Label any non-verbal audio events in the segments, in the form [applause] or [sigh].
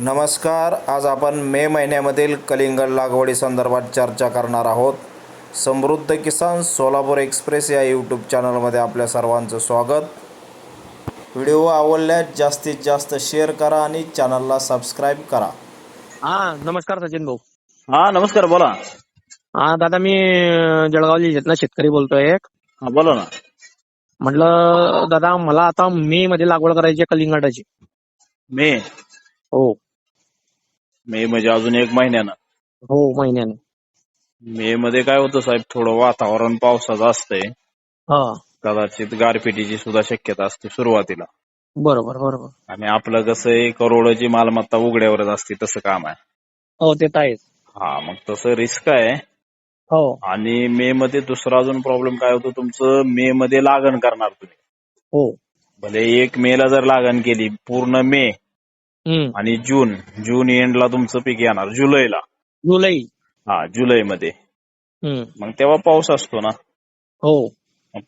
नमस्कार आज आपण मे महिन्यामधील कलिंगड लागवडी संदर्भात चर्चा करणार आहोत. समृद्ध किसान सोलापूर एक्सप्रेस या यूट्यूब चॅनलमध्ये आपल्या सर्वांचं स्वागत. व्हिडिओ आवडल्यास जास्तीत जास्त शेअर करा आणि चॅनलला सबस्क्राईब करा. हा नमस्कार सचिन भाऊ. हा नमस्कार बोला. हा दादा मी जळगाव जिल्ह्यातला शेतकरी बोलतोय एक. हा बोला ना. म्हटलं दादा मला आता मे मध्ये लागवड करायची आहे कलिंगडाची. मे? हो. मे म्हणजे अजून एक महिन्यानं. हो महिन्याने. मे मध्ये काय होतं साहेब थोडं वातावरण पावसाचं असतंय. हा. कदाचित गारपिटीची सुद्धा शक्यता असते सुरुवातीला. बरोबर बरोबर. आणि आपलं कसं आहे करोडची मालमत्ता उघड्यावरच असते तसं काम आहे. हो ते तर आहेच. हा मग तसं रिस्क आहे. हो. आणि मे मध्ये दुसरा अजून प्रॉब्लेम काय होतो तुमचं मे मध्ये लागण करणार तुम्ही. हो. भले एक मे ला जर लागण केली पूर्ण मे आणि जून जून एंडला तुमचं पीक येणार जुलैला. जुलै. हा जुलैमध्ये. हम्म. मग तेव्हा पाऊस असतो ना? हो.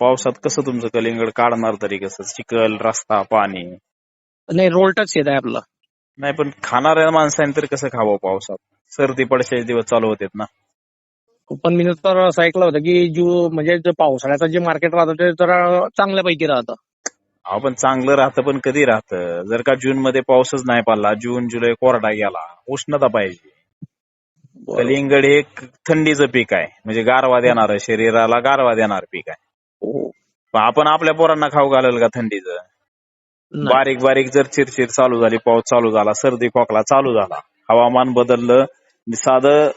पावसात कसं तुमचं कलिंगड काढणार तरी कसं? चिखल रस्ता पाणी? नाही रोलटच येत आहे आपलं. नाही पण खाणाऱ्या माणसाने तरी कसं खावं पावसात? सर्दी पडशाचे दिवस चालू होते ना? पण मी तर असं ऐकलं होतं की जू म्हणजे पावसाळ्याचं जे मार्केट राहतं ते जरा चांगल्यापैकी राहतं. अहो पण चांगलं राहतं पण कधी राहतं? जर का जून मध्ये पाऊसच नाही पडला जून जुलै कोरडा गेला उष्णता पाहिजे. कलिंगड हे थंडीचं पीक आहे. म्हणजे गारवा देणार शरीराला गारवा देणार पीक आहे. हो. पण आपण आपल्या पोरांना खाऊ घालेल का थंडीचं. बारीक बारीक जर चिरचिर चालू झाली पाऊस चालू झाला सर्दी खोकला चालू झाला हवामान बदललं साधं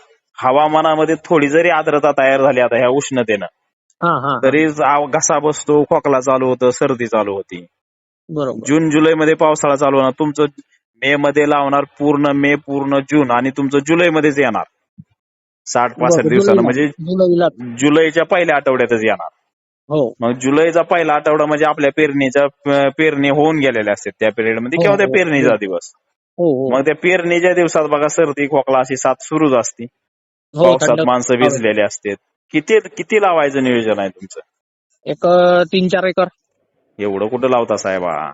हवामानामध्ये थोडी जरी आर्द्रता तयार झाली आता ह्या उष्णतेनं हा हा तरी घसा बसतो खोकला चालू होतं सर्दी चालू होती. बरोबर. जून जुलै मध्ये पावसाळा चालू होणार. तुमचं मे मध्ये लावणार पूर्ण मे पूर्ण जून आणि तुमचं जुलै मध्येच येणार. साठ पासष्ट. दिवसानं. म्हणजे जुलैच्या पहिल्या आठवड्यातच येणार. हो. मग जुलैचा पहिला आठवडा म्हणजे आपल्या पेरणीच्या पेरणी होऊन गेलेल्या असतात त्या पिरियडमध्ये किंवा त्या हो, पेरणीचा हो. दिवस. हो हो. मग त्या पेरणीच्या दिवसात बघा सर्दी खोकला अशी साथ सुरूच असते. पावसात माणसं भिजलेले असतात. किती किती लावायचं नियोजन आहे तुमचं? एक अं, तीन चार एकर. एवढं कुठं लावता साहेबा?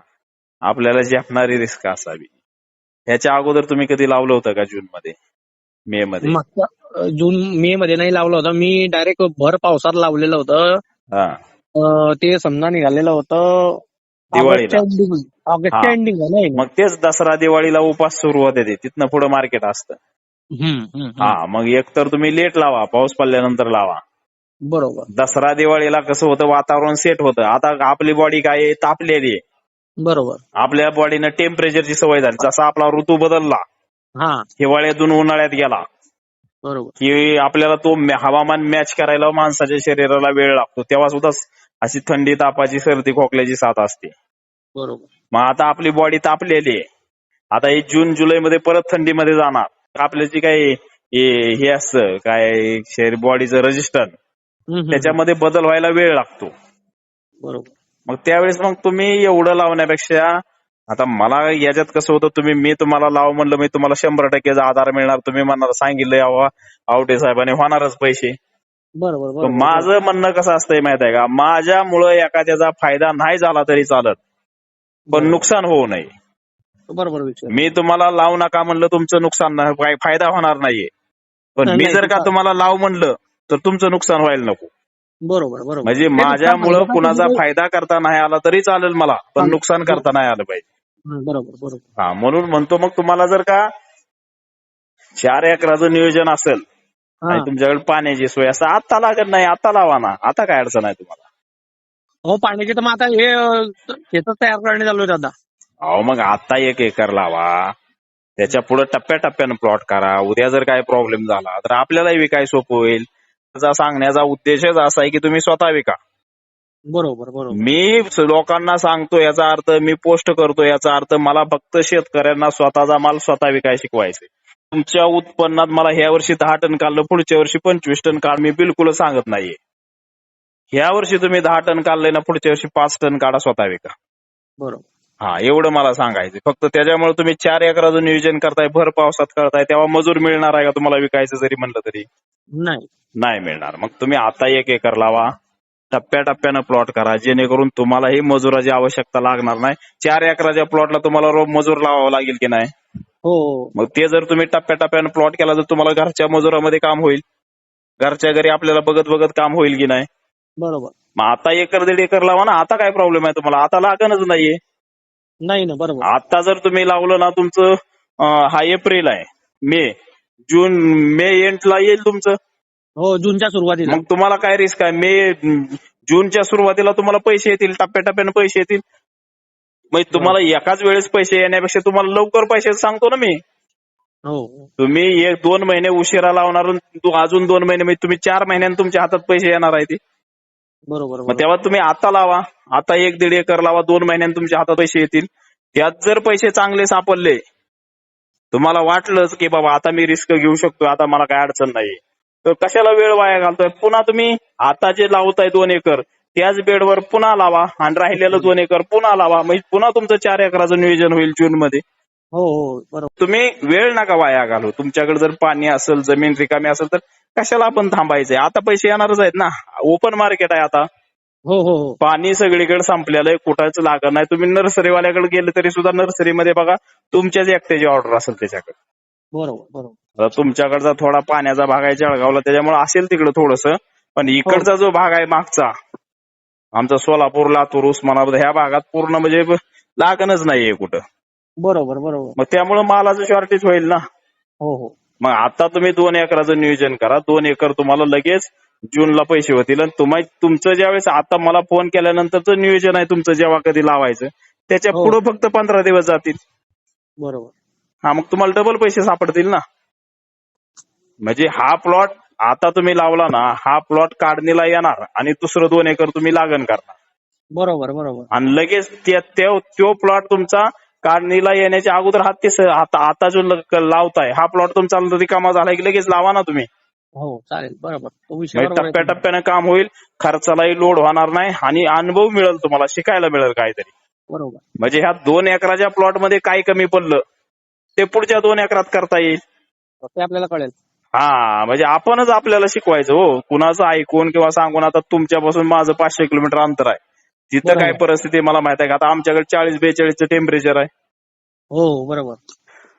आपल्याला झेपणारी रिस्क असावी. ह्याच्या अगोदर तुम्ही कधी लावलं होतं का जून मध्ये मे मध्ये मागच्या अं, जून मे मध्ये नाही लावलं होतं. मी डायरेक्ट भर पावसात लावलेलं होतं. हा. अं, ते समजा निघालेलं होतं. दिवाळीला. ऑगस्टच्या ending- ऑगस्टच्या हा. एंडिंग नाही मग तेच दसरा दिवाळीला उपास सुरुवात येते तिथनं पुढे मार्केट असतं. हम्म, हम्म, हा. मग एक तर तुम्ही लेट लावा पाऊस पडल्यानंतर लावा. बरोबर. दसरा दिवाळीला कसं होतं वातावरण सेट होतं. आता आपली बॉडी काय तापलेली आहे. बरोबर. आपल्या बॉडीनं टेम्परेचरची सवय झाली. जसा आपला ऋतू बदलला हा. हिवाळ्यातून उन्हाळ्यात गेला बरोबर. की आपल्याला तो हवामान मॅच करायला माणसाच्या शरीराला वेळ लागतो. तेव्हा सुद्धा अशी थंडी तापाची सर्दी खोकल्याची साथ असते. बरोबर. मग आता आपली बॉडी तापलेली आहे. आता ही जून जुलै मध्ये परत थंडीमध्ये जाणार. आपल्याची काय हे असतं काय शरीर बॉडीचं हम्म. त्याच्यामध्ये बदल व्हायला वेळ लागतो. बरोबर. मग त्यावेळेस मग तुम्ही एवढं लावण्यापेक्षा आता मला याच्यात कसं होतं तुम्ही मी तुम्हाला लाव म्हणलं मी तुम्हाला शंभर टक्केचा आधार मिळणार. तुम्ही म्हणणार सांगितलं यावा आवटे साहेबांनी होणारच पैसे. बरोबर माझं म्हणणं कसं असतंय माहीत आहे का? माझ्यामुळं एखाद्याचा फायदा नाही झाला तरी चालत पण नुकसान होऊ नये. बरोबर मी तुम्हाला लावू नका म्हणलं तुमचं नुकसान नाही फायदा होणार नाहीये. पण मी जर का तुम्हाला लाव म्हणलं तर तुमचं नुकसान व्हायला नको. बरोबर बरोबर. म्हणजे माझ्यामुळं कुणाचा फायदा करता नाही आला तरी चालेल मला पण. नुकसान करता नाही आलं पाहिजे. बरोबर बरोबर. हा म्हणून म्हणतो मग तुम्हाला जर का चार एकराचं नियोजन असेल आणि तुमच्याकडे पाण्याची सोय असं आता लागत नाही आता लावा ना आता काय अडचण आहे तुम्हाला? हो पाण्याचे तर मग आता हे शेतच तयार करणे चालू आहे दादा अहो मग आता एक एकर लावा. त्याच्या पुढे टप्प्याटप्प्यानं प्लॉट करा. उद्या जर काय प्रॉब्लेम झाला तर आपल्यालाही विकाय सोपं होईल. त्याचा सांगण्याचा उद्देशच असा आहे की तुम्ही स्वतः विका. बरोबर बरोबर. मी लोकांना सांगतो याचा अर्थ मी पोस्ट करतो याचा अर्थ मला फक्त शेतकऱ्यांना स्वतःचा माल स्वतः विकाय शिकवायचे तुमच्या उत्पन्नात मला ह्या वर्षी दहा टन काढलं पुढच्या वर्षी पंचवीस टन काढ मी बिलकुल सांगत नाहीये. ह्या वर्षी तुम्ही दहा टन काढलंय ना पुढच्या वर्षी पाच टन काढा स्वतः विका. बरोबर. हा एवढं मला सांगायचं फक्त त्याच्यामुळे तुम्ही चार एकराचं नियोजन करताय भर पावसात करताय तेव्हा मजूर मिळणार आहे का तुम्हाला विकायचं जरी म्हणलं तरी? नाही. नाही मिळणार. मग तुम्ही आता एक एकर लावा. टप्प्याटप्प्यानं प्लॉट करा जेणेकरून तुम्हालाही मजुराची आवश्यकता लागणार नाही. चार एकराच्या प्लॉटला तुम्हाला रोज मजूर लावावा लागेल की नाही? हो. हो मग ते जर तुम्ही टप्प्याटप्प्यानं प्लॉट केला तर तुम्हाला घरच्या मजुरामध्ये काम होईल. घरच्या घरी आपल्याला बघत बघत काम होईल की नाही? बरोबर. मग आता एकर दीड एकर लावा ना. आता काय प्रॉब्लेम आहे तुम्हाला? आता लागणच नाहीये. नाही ना बरोबर. आता जर तुम्ही लावलं ना तुमचं हा एप्रिल आहे मे जून मे एंडला येईल तुमचं. हो जूनच्या सुरुवातीला. मग तुम्हाला काय रिस्क आहे? मे जूनच्या सुरुवातीला तुम्हाला पैसे येतील टप्प्याटप्प्यानं पैसे येतील. मग तुम्हाला एकाच वेळेस पैसे येण्यापेक्षा तुम्हाला लवकर पैसे सांगतो ना मी. हो. तुम्ही एक दोन महिने उशिरा लावणार अजून दोन महिने म्हणजे तुम्ही चार महिन्यानं तुमच्या हातात पैसे येणार आहे ते. बरोबर मग. तेव्हा तुम्ही आता लावा. आता एक दीड एकर लावा दोन महिन्यानं तुमच्या हातात पैसे येतील. त्यात जर पैसे चांगले सापडले तुम्हाला वाटलंच की बाबा आता मी रिस्क घेऊ शकतो आता मला काय अडचण नाही तर कशाला वेळ वाया घालतोय? पुन्हा तुम्ही आता जे लावताय दोन एकर त्याच बेडवर पुन्हा लावा. आणि राहिलेलं दोन एकर पुन्हा लावा. म्हणजे पुन्हा तुमचं चार एकराचं नियोजन होईल जून मध्ये हो हो बरोबर. तुम्ही वेळ नका वाया घालू तुमच्याकडे जर पाणी असेल जमीन रिकामी असेल तर कशाला आपण थांबायचंय? आता पैसे येणारच आहेत ना. ओपन मार्केट आहे आता. हो हो हो. पाणी सगळीकडे संपलेलं आहे. कुठाच लागत नाही. तुम्ही नर्सरीवाल्याकडे गेले तरी सुद्धा नर्सरीमध्ये बघा तुमच्याच एकट्याची ऑर्डर असेल त्याच्याकडे. बरोबर बरोबर. आता तुमच्याकडचा थोडा पाण्याचा भाग आहे जळगावला. त्याच्यामुळे असेल तिकडे थोडस. पण इकडचा जो भाग आहे मागचा आमचा सोलापूर लातूर उस्मानाबाद ह्या भागात पूर्ण म्हणजे लागणच नाहीये कुठं. बरोबर बरोबर. मग त्यामुळे मालाचं शॉर्टेज होईल ना? हो हो. मग आता तुम्ही दोन एकराचं नियोजन करा. दोन एकर तुम्हाला लगेच जूनला पैसे होतील. आणि तुम्ही तुमचं ज्यावेळेस आता मला फोन केल्यानंतरचं नियोजन आहे तुमचं जेव्हा कधी लावायचं. त्याच्या हो. पुढे फक्त पंधरा दिवस जातील. बरोबर. हा मग तुम्हाला डबल पैसे सापडतील ना? म्हणजे हा प्लॉट आता तुम्ही लावला ना हा प्लॉट काढणीला येणार आणि दुसरं दोन एकर तुम्ही लागण करणार. बरोबर बरोबर. आणि लगेच त्या- त्यो तो प्लॉट तुमचा काढणीला येण्याच्या अगोदर हा ते स- आता आता जो लावताय हा प्लॉट तुमचा रिकामा झाला. की लगेच लावा ना तुम्ही. हो चालेल. बरोबर. म्हणजे तुमचा. टप्प्याटप्प्यानं काम होईल खर्चालाही लोड होणार नाही आणि अनुभव मिळेल तुम्हाला शिकायला मिळेल काहीतरी. बरोबर. म्हणजे ह्या दोन एकराच्या प्लॉटमध्ये काय कमी पडलं ते पुढच्या दोन एकरात करता येईल. ते आपल्याला कळेल. हा म्हणजे आपणच आपल्याला शिकवायचं हो. कुणाचं ऐकून किंवा सांगून आता तुमच्यापासून माझं पाचशे किलोमीटर अंतर आहे. तिथं. काय परिस्थिती मला माहीत आहे का? आता आमच्याकडे चाळीस बेचाळीसचं टेम्परेचर आहे. हो बरोबर.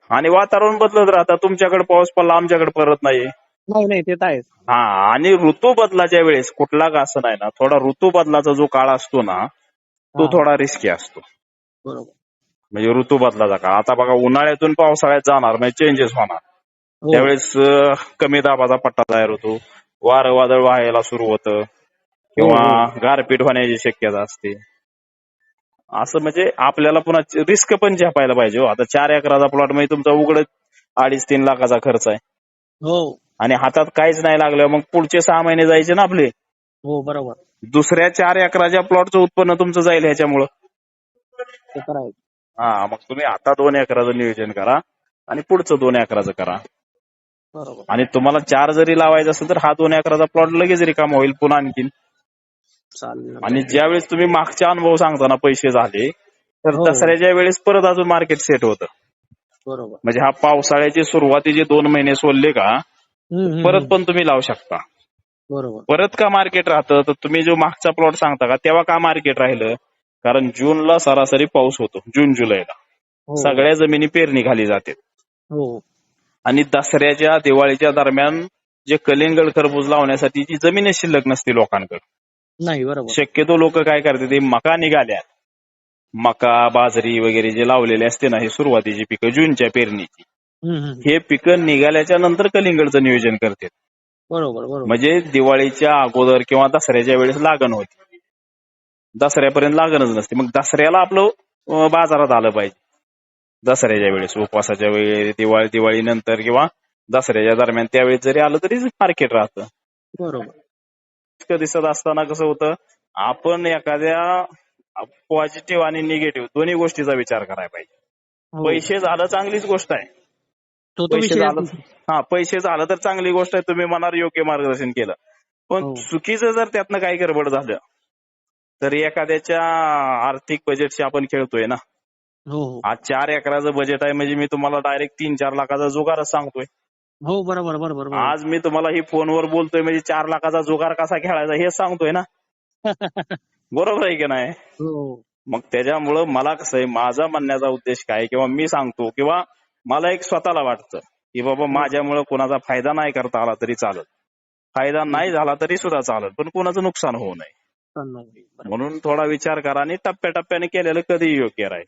आणि वातावरण बदलत राहतं. तुमच्याकडे पाऊस पडला आमच्याकडे परत नाही नाही नाही ते तर आहेच. हा आणि ऋतू बदलाच्या वेळेस कुठला का असं नाही ना थोडा ऋतू बदलाचा जो काळ असतो ना तो हा. थोडा रिस्की असतो. बरोबर. म्हणजे ऋतू बदलाचा काळ. आता बघा उन्हाळ्यातून पावसाळ्यात जाणार म्हणजे चेंजेस होणार. हो. त्यावेळेस अं, कमी दाबाचा पट्टा तयार होतो. वारं वादळ वाहायला सुरू होतं. किंवा हो, गारपीट होण्याची शक्यता असते. असं म्हणजे आपल्याला पुन्हा रिस्क पण झेपायला पाहिजे हो. आता चार एकराचा प्लॉट म्हणजे तुमचा उघड अडीच तीन लाखाचा खर्च आहे. हो. आणि हातात काहीच नाही लागलं मग पुढचे सहा महिने जायचे ना आपले. हो बरोबर. दुसऱ्या चार एकराच्या प्लॉटचं उत्पन्न तुमचं जाईल ह्याच्यामुळं. ते तर आहे. हा मग तुम्ही आता दोन एकराचं नियोजन करा आणि पुढचं दोन एकराचं करा. बरोबर. आणि तुम्हाला चार जरी लावायचं असेल तर हा दोन एकराचा प्लॉट लगेच रिकामा होईल पुन्हा आणखीन. चालेल. आणि ज्यावेळेस तुम्ही मागचा अनुभव सांगताना पैसे झाले तर हो. दसऱ्याच्या वेळेस परत अजून मार्केट सेट होतं. बरोबर. म्हणजे हा पावसाळ्याची सुरुवातीचे दोन महिने सोडले का हम्म, हम्म, परत. पण तुम्ही लावू शकता. बरोबर. परत का मार्केट राहतं? तर तुम्ही जो मागचा प्लॉट सांगता का तेव्हा का मार्केट राहिलं? कारण जूनला सरासरी पाऊस होतो जून जुलैला. हो. सगळ्या जमिनी पेरणी खाली जाते. हो. आणि दसऱ्याच्या दिवाळीच्या दरम्यान जे कलिंगड खरबूज लावण्यासाठी जी जमीनच शिल्लक नसते लोकांकडे नाही बरोबर. शक्यतो लोक काय करतात ते मका निघाल्या मका बाजरी वगैरे जे लावलेले असते ना हे सुरुवातीची पिकं जूनच्या पेरणीची. हम्म, हम्म. हे पिकं निघाल्याच्या नंतर कलिंगडचं नियोजन करते बरोबर बरोबर. म्हणजे दिवाळीच्या अगोदर किंवा दसऱ्याच्या वेळेस लागण होती. दसऱ्यापर्यंत लागणच नसते. मग दसऱ्याला आपलं अं, बाजारात आलं पाहिजे. दसऱ्याच्या वेळेस उपवासाच्या वेळी दिवाळी दिवाळी नंतर किंवा दसऱ्याच्या दरम्यान त्यावेळेस जरी आलं तरी मार्केट राहतं. बरोबर. दिसत असताना कसं होतं आपण एखाद्या पॉझिटिव्ह आणि निगेटिव्ह दोन्ही गोष्टीचा विचार करायला पाहिजे. हो. पैसे झालं चांगलीच गोष्ट आहे. पैसे झालं हा पैसे झालं तर चांगली गोष्ट आहे तुम्ही मनावर योग्य मार्गदर्शन केलं. पण हो. चुकीचं जर त्यातनं काही गडबड झालं तर एखाद्याच्या आर्थिक बजेटशी आपण खेळतोय ना. हो हो. आज चार एकराचं बजेट आहे म्हणजे मी तुम्हाला डायरेक्ट तीन चार लाखाचा जुगारच सांगतोय. हो बरोबर बरोबर आज मी तुम्हाला ही फोनवर बोलतोय म्हणजे चार लाखाचा जुगार कसा खेळायचा हे सांगतोय ना? [laughs] बरोबर आहे की नाही? हो. मग त्याच्यामुळं मला कसं आहे माझा म्हणण्याचा उद्देश काय किंवा मी सांगतो किंवा मला एक स्वतःला वाटतं की बाबा माझ्यामुळे कोणाचा फायदा नाही करता आला तरी चालत फायदा नाही झाला तरी सुद्धा चालत पण कोणाचं नुकसान होऊ नये. म्हणून थोडा विचार करा आणि टप्प्याटप्प्याने केलेलं कधी योग्य राहील.